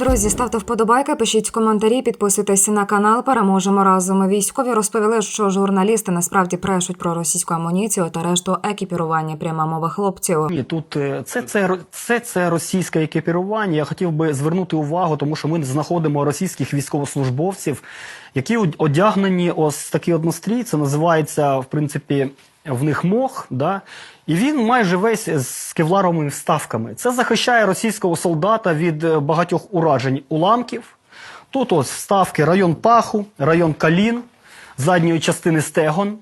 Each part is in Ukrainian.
Друзі, ставте вподобайки, пишіть коментарі, підписуйтесь на канал. Переможемо разом. Військові розповіли, що журналісти насправді брешуть про російську амуніцію та решту екіпірування. Пряма мова хлопців. Ні, тут е, це, це, це, це російське екіпірування. Я хотів би звернути увагу, тому що ми знаходимо російських військовослужбовців, які од- одягнені ось такий однострій. Це називається, в принципі, в них мох. Да? І він майже весь з кевларовими вставками. Це захищає російського солдата від е, багатьох уражень уламків. Тут ось вставки район паху, район калін, задньої частини стегон.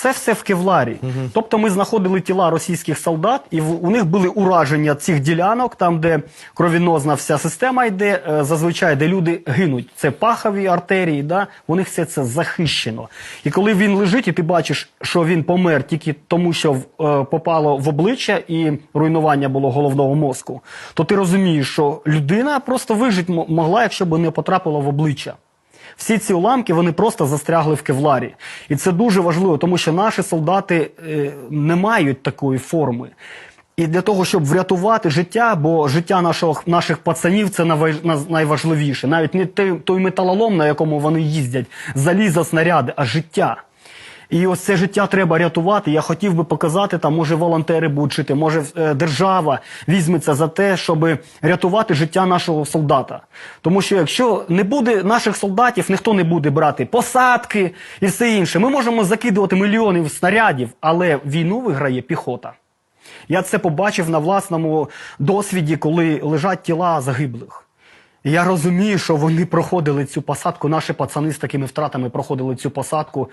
Це все в кевларі. Тобто ми знаходили тіла російських солдат, і в- у них були ураження цих ділянок, там, де кровінозна вся система йде, е, зазвичай, де люди гинуть. Це пахові артерії, да? у них все це захищено. І коли він лежить, і ти бачиш, що він помер тільки тому, що е, попало в обличчя і руйнування було головного мозку, то ти розумієш, що людина просто вижити могла, якщо б не потрапила в обличчя. Всі ці уламки вони просто застрягли в кевларі. І це дуже важливо, тому що наші солдати е, не мають такої форми. І для того, щоб врятувати життя, бо життя нашого, наших пацанів це найважливіше. Навіть не той металолом, на якому вони їздять, заліза, снаряди, а життя. І ось це життя треба рятувати. Я хотів би показати, там може волонтери будуть жити, може е, держава візьметься за те, щоб рятувати життя нашого солдата. Тому що якщо не буде наших солдатів, ніхто не буде брати посадки і все інше. Ми можемо закидувати мільйони снарядів, але війну виграє піхота. Я це побачив на власному досвіді, коли лежать тіла загиблих. Я розумію, що вони проходили цю посадку, наші пацани з такими втратами проходили цю посадку.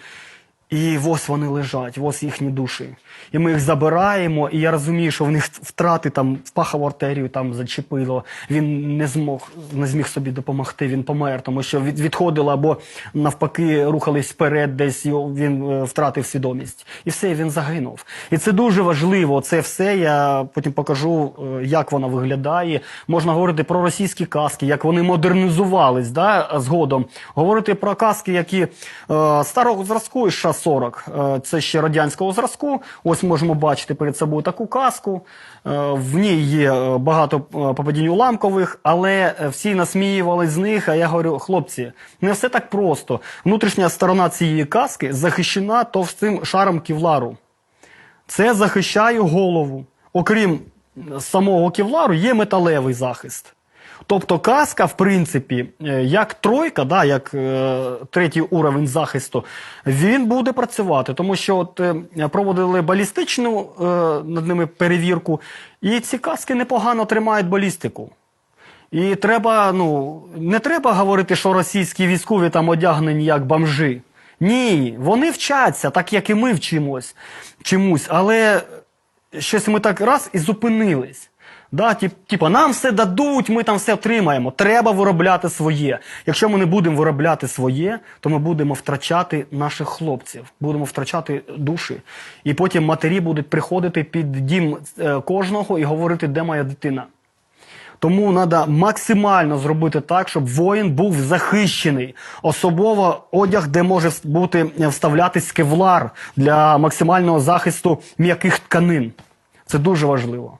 І ось вони лежать, ось їхні душі. І ми їх забираємо, і я розумію, що в них втрати там в пахову артерію там зачепило. Він не змог не зміг собі допомогти. Він помер, тому що від, відходило або навпаки рухались вперед, десь він е, втратив свідомість. І все, він загинув. І це дуже важливо. Це все я потім покажу, е, як воно виглядає. Можна говорити про російські каски, як вони модернізувались да, згодом. Говорити про каски, які е, старого зразку із США-40, е, це ще радянського зразку. Ось можемо бачити перед собою таку каску. Е, в ній є е, багато попадінь уламкових, але всі насміювались з них. А я говорю, хлопці, не все так просто. Внутрішня сторона цієї каски захищена товстим шаром ківлару. Це захищає голову. Окрім самого кевлару, є металевий захист. Тобто каска, в принципі, е, як тройка, да, як е, третій уровень захисту, він буде працювати, тому що от, е, проводили балістичну е, над ними перевірку, і ці каски непогано тримають балістику. І треба, ну, не треба говорити, що російські військові там одягнені як бомжи. Ні, вони вчаться, так як і ми вчимось чомусь, але щось ми так раз і зупинились. Да, тип, типа, нам все дадуть, ми там все отримаємо. Треба виробляти своє. Якщо ми не будемо виробляти своє, то ми будемо втрачати наших хлопців, будемо втрачати душі. І потім матері будуть приходити під дім е, кожного і говорити, де моя дитина. Тому треба максимально зробити так, щоб воїн був захищений. Особливо одяг, де може бути е, вставлятись кевлар для максимального захисту м'яких тканин. Це дуже важливо.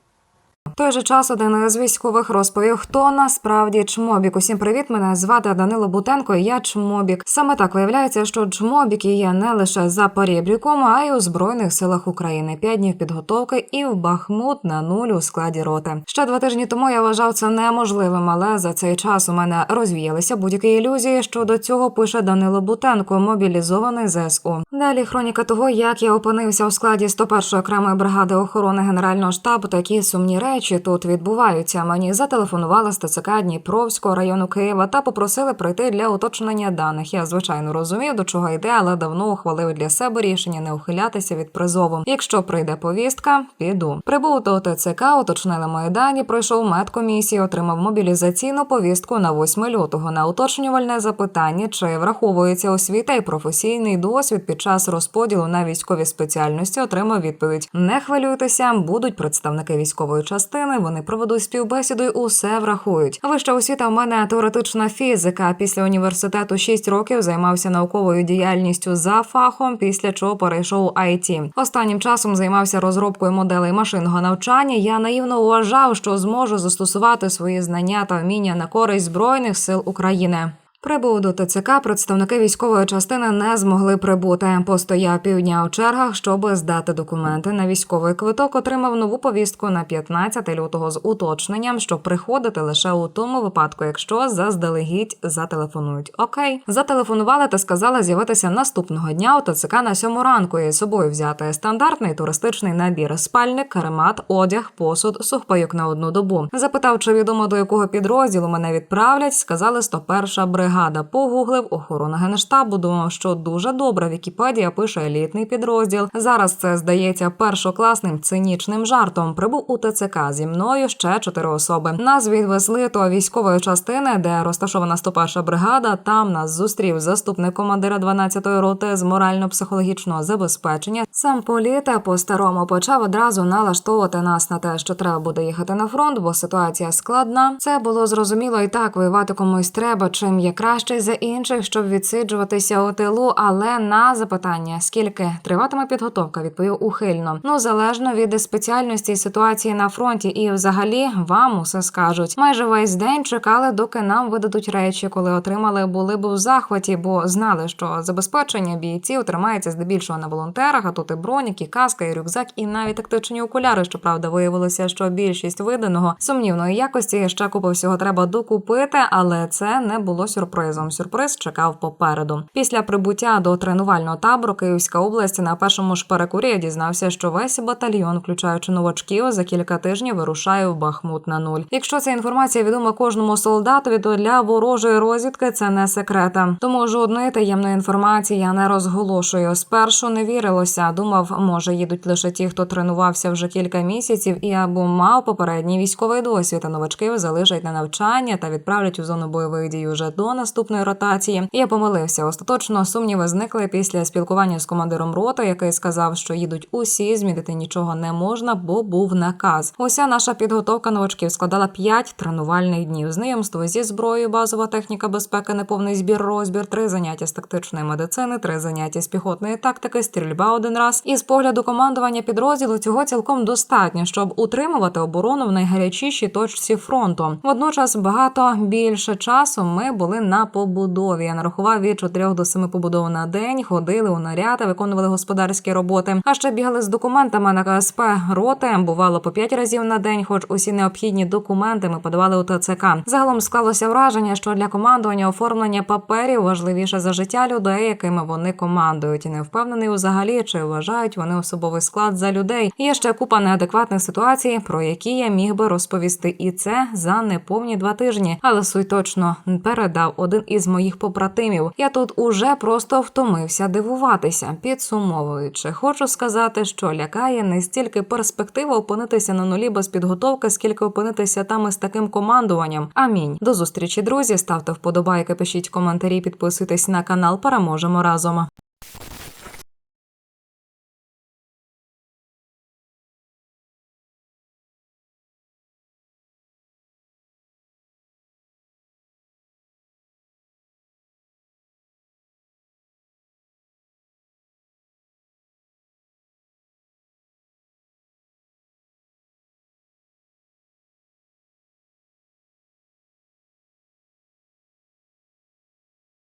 Той же час один із військових розповів, хто насправді чмобік. Усім привіт. Мене звати Данило Бутенко. і Я чмобік. Саме так виявляється, що чмобіки є не лише за перебріком, а й у збройних силах України. П'ять днів підготовки і в Бахмут на нуль у складі роти. Ще два тижні тому я вважав це неможливим, але за цей час у мене розвіялися будь-які ілюзії. Щодо цього пише Данило Бутенко, мобілізований ЗСУ. Далі хроніка того, як я опинився у складі 101-ї окремої бригади охорони генерального штабу. Такі сумні речі тут відбуваються. Мені зателефонували з ТЦК Дніпровського району Києва та попросили прийти для уточнення даних. Я звичайно розумів, до чого йде, але давно ухвалив для себе рішення не ухилятися від призову. Якщо прийде повістка, піду. Прибув до ТЦК, уточнили мої дані. Пройшов медкомісію, отримав мобілізаційну повістку на 8 лютого на уточнювальне запитання, чи враховується освіта і професійний досвід під час розподілу на військові спеціальності. Отримав відповідь: не хвилюйтеся, будуть представники військової частини. Частини. Вони проведуть співбесіду і усе врахують. Вища освіта в мене теоретична фізика. Після університету 6 років займався науковою діяльністю за фахом, після чого перейшов у IT. Останнім часом займався розробкою моделей машинного навчання. Я наївно вважав, що зможу застосувати свої знання та вміння на користь збройних сил України. Прибув до ТЦК, представники військової частини не змогли прибути. Постояв півдня у чергах, щоб здати документи на військовий квиток. Отримав нову повістку на 15 лютого з уточненням, що приходити лише у тому випадку, якщо заздалегідь зателефонують. Окей, зателефонували та сказали з'явитися наступного дня у ТЦК на сьому ранку і з собою взяти стандартний туристичний набір: спальник, каремат, одяг, посуд, сухпайок на одну добу. Запитав, чи відомо до якого підрозділу мене відправлять. Сказали 101 бригада. Погуглив охорона генштабу. Думав, що дуже добре. Вікіпедія пише елітний підрозділ. Зараз це здається першокласним цинічним жартом. Прибув у ТЦК зі мною ще чотири особи. Нас відвезли до військової частини, де розташована 101 бригада. Там нас зустрів заступник командира 12-ї роти з морально-психологічного забезпечення. Сам політа по старому почав одразу налаштовувати нас на те, що треба буде їхати на фронт, бо ситуація складна. Це було зрозуміло і так. Воювати комусь треба, чим є краще за інших, щоб відсиджуватися у тилу. Але на запитання, скільки триватиме підготовка, відповів ухильно. Ну залежно від спеціальності ситуації на фронті, і взагалі вам усе скажуть. Майже весь день чекали, доки нам видадуть речі, коли отримали, були б у захваті, бо знали, що забезпечення бійців тримається здебільшого на волонтерах. А тут і бронік, і каска, і рюкзак, і навіть тактичні окуляри. Щоправда, виявилося, що більшість виданого сумнівної якості ще купу всього треба докупити, але це не було сюрпризом. Сюрприз чекав попереду. Після прибуття до тренувального табору Київська область на першому ж перекурі дізнався, що весь батальйон, включаючи новачків, за кілька тижнів вирушає в Бахмут на нуль. Якщо ця інформація відома кожному солдатові, то для ворожої розвідки це не секрета. Тому жодної таємної інформації я не розголошую. Спершу не вірилося. Думав, може їдуть лише ті, хто тренувався вже кілька місяців і або мав попередній військовий досвід, а новачків залишать на навчання та відправлять у зону бойових дій уже до наступної ротації. Я помилився. Остаточно сумніви зникли після спілкування з командиром роти, який сказав, що їдуть усі, змінити нічого не можна, бо був наказ. Уся наша підготовка новачків складала 5 тренувальних днів. Знайомство зі зброєю, базова техніка безпеки, неповний збір, розбір, три заняття з тактичної медицини, три заняття з піхотної тактики, стрільба один раз. І з погляду командування підрозділу цього цілком достатньо, щоб утримувати оборону в найгарячішій точці фронту. Водночас багато більше часу ми були на побудові. Я нарахував від 4 до 7 побудов на день, ходили у наряди, виконували господарські роботи. А ще бігали з документами на КСП роти. Бувало по 5 разів на день, хоч усі необхідні документи ми подавали у ТЦК. Загалом склалося враження, що для командування оформлення паперів важливіше за життя людей, якими вони командують. І не впевнений взагалі, чи вважають вони особовий склад за людей. Є ще купа неадекватних ситуацій, про які я міг би розповісти, і це за неповні два тижні. Але суть точно передав один із моїх побратимів. Я тут уже просто втомився дивуватися. Підсумовуючи, хочу сказати, що лякає не стільки перспектива опинитися на нулі без підготовки, скільки опинитися там із таким командуванням. Амінь. До зустрічі, друзі. Ставте вподобайки, пишіть коментарі, підписуйтесь на канал. Переможемо разом.